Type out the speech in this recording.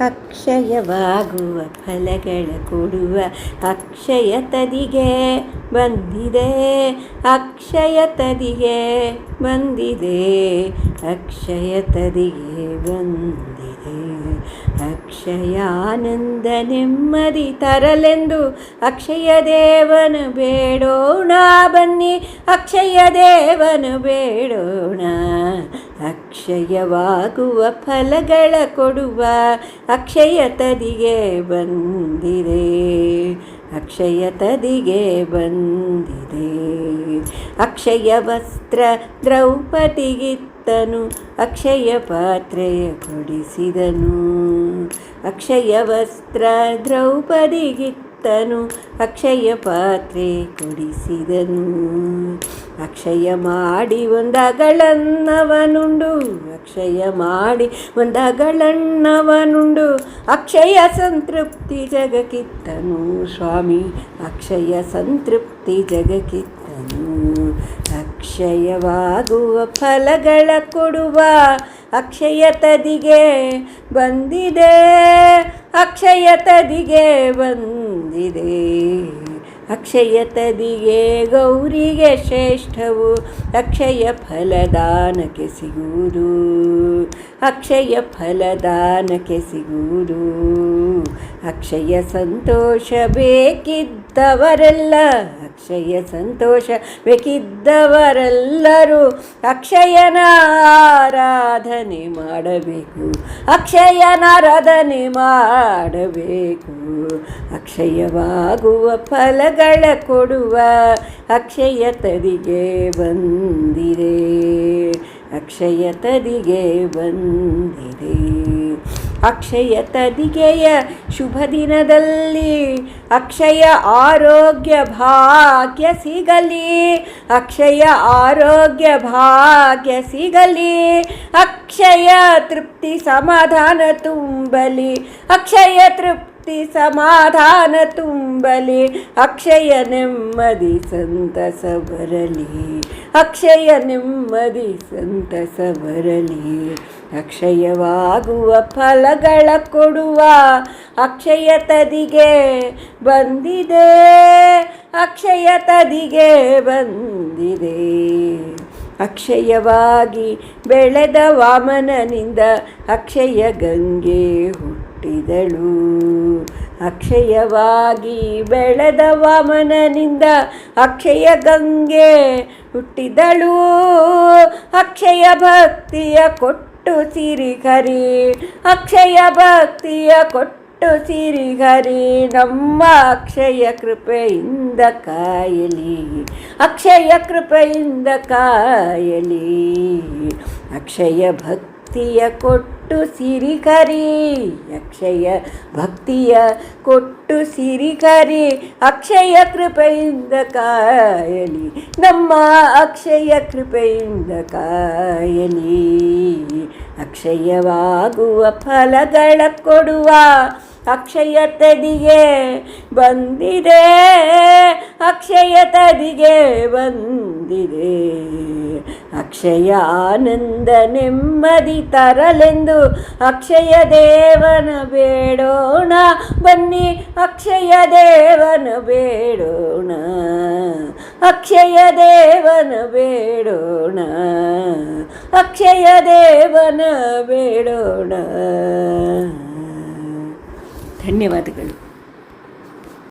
ಅಕ್ಷಯವಾಗುವ ಫಲಗಳ ಕೊಡುವ ಅಕ್ಷಯ ತದಿಗೆ ಬಂದಿದೆ. ಅಕ್ಷಯ ತದಿಗೆ ಬಂದಿದೆ. ಅಕ್ಷಯ ತದಿಗೆ ಬಂದಿದೆ. ಅಕ್ಷಯಾನಂದ ನೆಮ್ಮದಿ ತರಲೆಂದು ಅಕ್ಷಯ ದೇವನ ಬೇಡೋಣ ಬನ್ನಿ. ಅಕ್ಷಯ ದೇವನ ಬೇಡೋಣ. ಅಕ್ಷಯವಾಗುವ ಫಲಗಳ ಕೊಡುವ ಅಕ್ಷಯ ತದಿಗೆ ಬಂದಿದೆ. ಅಕ್ಷಯ ತದಿಗೆ ಬಂದಿದೆ. ಅಕ್ಷಯ ವಸ್ತ್ರ ದ್ರೌಪದಿಗಿತ್ತನು, ಅಕ್ಷಯ ಪಾತ್ರೆಯ ಕೊಡಿಸಿದನು. ಅಕ್ಷಯ ವಸ್ತ್ರ ದ್ರೌಪದಿಗಿತ್ತನು, ಅಕ್ಷಯ ಪಾತ್ರೆ ಕೊಡಿಸಿದನು. ಅಕ್ಷಯ ಮಾಡಿ ಒಂದಗಳನ್ನವನುಂಡು, ಅಕ್ಷಯ ಮಾಡಿ ಒಂದಗಳನ್ನವನುಂಡು. ಅಕ್ಷಯ ಸಂತೃಪ್ತಿ ಜಗಕ್ಕಿತ್ತನು ಸ್ವಾಮಿ, ಅಕ್ಷಯ ಸಂತೃಪ್ತಿ ಜಗಕ್ಕಿತ್ತನು. ಅಕ್ಷಯವಾಗುವ ಫಲಗಳ ಕೊಡುವ ಅಕ್ಷಯ ತದಿಗೆ ಬಂದಿದೆ, ಅಕ್ಷಯ ತದಿಗೆ ಬಂದಿದೆ. ಅಕ್ಷಯ ತದಿಗೆ ಗೌರಿಗೆ ಶ್ರೇಷ್ಠವು ಅಕ್ಷಯ ಫಲದಾನಕ್ಕೆ ಸಿಗುವುದು ಅಕ್ಷಯ ಫಲದಾನಕ್ಕೆ ಸಿಗುವುದು. ಅಕ್ಷಯ ಸಂತೋಷ ಬೇಕಿದ್ದವರೆಲ್ಲ ಅಕ್ಷಯ ಸಂತೋಷ ಬೇಕಿದ್ದವರೆಲ್ಲರೂ ಅಕ್ಷಯನ ಆರಾಧನೆ ಮಾಡಬೇಕು. ಅಕ್ಷಯನ ಆರಾಧನೆ ಮಾಡಬೇಕು. ಅಕ್ಷಯವಾಗುವ ಫಲಗಳ ಕೊಡುವ ಅಕ್ಷಯ ತದಿಗೆ ಬಂದಿದೆ ಅಕ್ಷಯ ತದಿಗೆ ಬಂದಿದೆ ಅಕ್ಷಯ ತದಿಗೆಯ ಶುಭ ದಿನದಲ್ಲಿ ಅಕ್ಷಯ ಆರೋಗ್ಯ ಭಾಗ್ಯ ಸಿಗಲಿ ಅಕ್ಷಯ ಆರೋಗ್ಯ ಭಾಗ್ಯ ಸಿಗಲಿ ಅಕ್ಷಯ ತೃಪ್ತಿ ಸಮಾಧಾನ ತುಂಬಲಿ ಅಕ್ಷಯ ತೃಪ್ತಿ ಸಮಾಧಾನ ತುಂಬಲಿ, ಅಕ್ಷಯ ನೆಮ್ಮದಿ ಸಂತಸ ಬರಲಿ. ಅಕ್ಷಯ ನೆಮ್ಮದಿ ಸಂತಸ ಬರಲಿ. ಅಕ್ಷಯವಾಗುವ ಫಲಗಳ ಕೊಡುವ ಅಕ್ಷಯ ತದಿಗೆ ಬಂದಿದೆ. ಅಕ್ಷಯ ತದಿಗೆ ಬಂದಿದೆ. ಅಕ್ಷಯವಾಗಿ ಬೆಳೆದ ವಾಮನನಿಂದ ಅಕ್ಷಯ ಗಂಗೆ ಹುಟ್ಟಿದಳು ಅಕ್ಷಯವಾಗಿ ಬೆಳೆದ ವಾಮನನಿಂದ ಅಕ್ಷಯ ಗಂಗೆ ಹುಟ್ಟಿದಳು. ಅಕ್ಷಯ ಭಕ್ತಿಯ ಕೊಟ್ಟು ಸಿರಿಗರಿ ಅಕ್ಷಯ ಭಕ್ತಿಯ ಕೊಟ್ಟು ಸಿರಿಗರಿ ನಮ್ಮ ಅಕ್ಷಯ ಕೃಪೆಯಿಂದ ಕಾಯಲಿ, ಅಕ್ಷಯ ಕೃಪೆಯಿಂದ ಕಾಯಲಿ. ಅಕ್ಷಯ ಭಕ್ತಿಯ ಕೊಟ್ಟು ಸಿರಿಕರಿ ಅಕ್ಷಯ ಭಕ್ತಿಯ ಕೊಟ್ಟು ಸಿರಿಕರಿ ಅಕ್ಷಯ ಕೃಪೆಯಿಂದ ಕಾಯಲಿ, ನಮ್ಮ ಅಕ್ಷಯ ಕೃಪೆಯಿಂದ ಕಾಯಲಿ. ಅಕ್ಷಯವಾಗುವ ಫಲಗಳ ಕೊಡುವ ಅಕ್ಷಯ ತದಿಗೆ ಬಂದಿದೆ. ಅಕ್ಷಯ ತದಿಗೆ ಬಂದಿದೆ. ಅಕ್ಷಯ ಆನಂದ ನೆಮ್ಮದಿ ತರಲೆಂದು ಅಕ್ಷಯ ದೇವನ ಬೇಡೋಣ. ಬನ್ನಿ ಅಕ್ಷಯ ದೇವನ ಬೇಡೋಣ. ಅಕ್ಷಯ ದೇವನ ಬೇಡೋಣ. ಅಕ್ಷಯ ದೇವನ ಬೇಡೋಣ. ಧನ್ಯವಾದಗಳು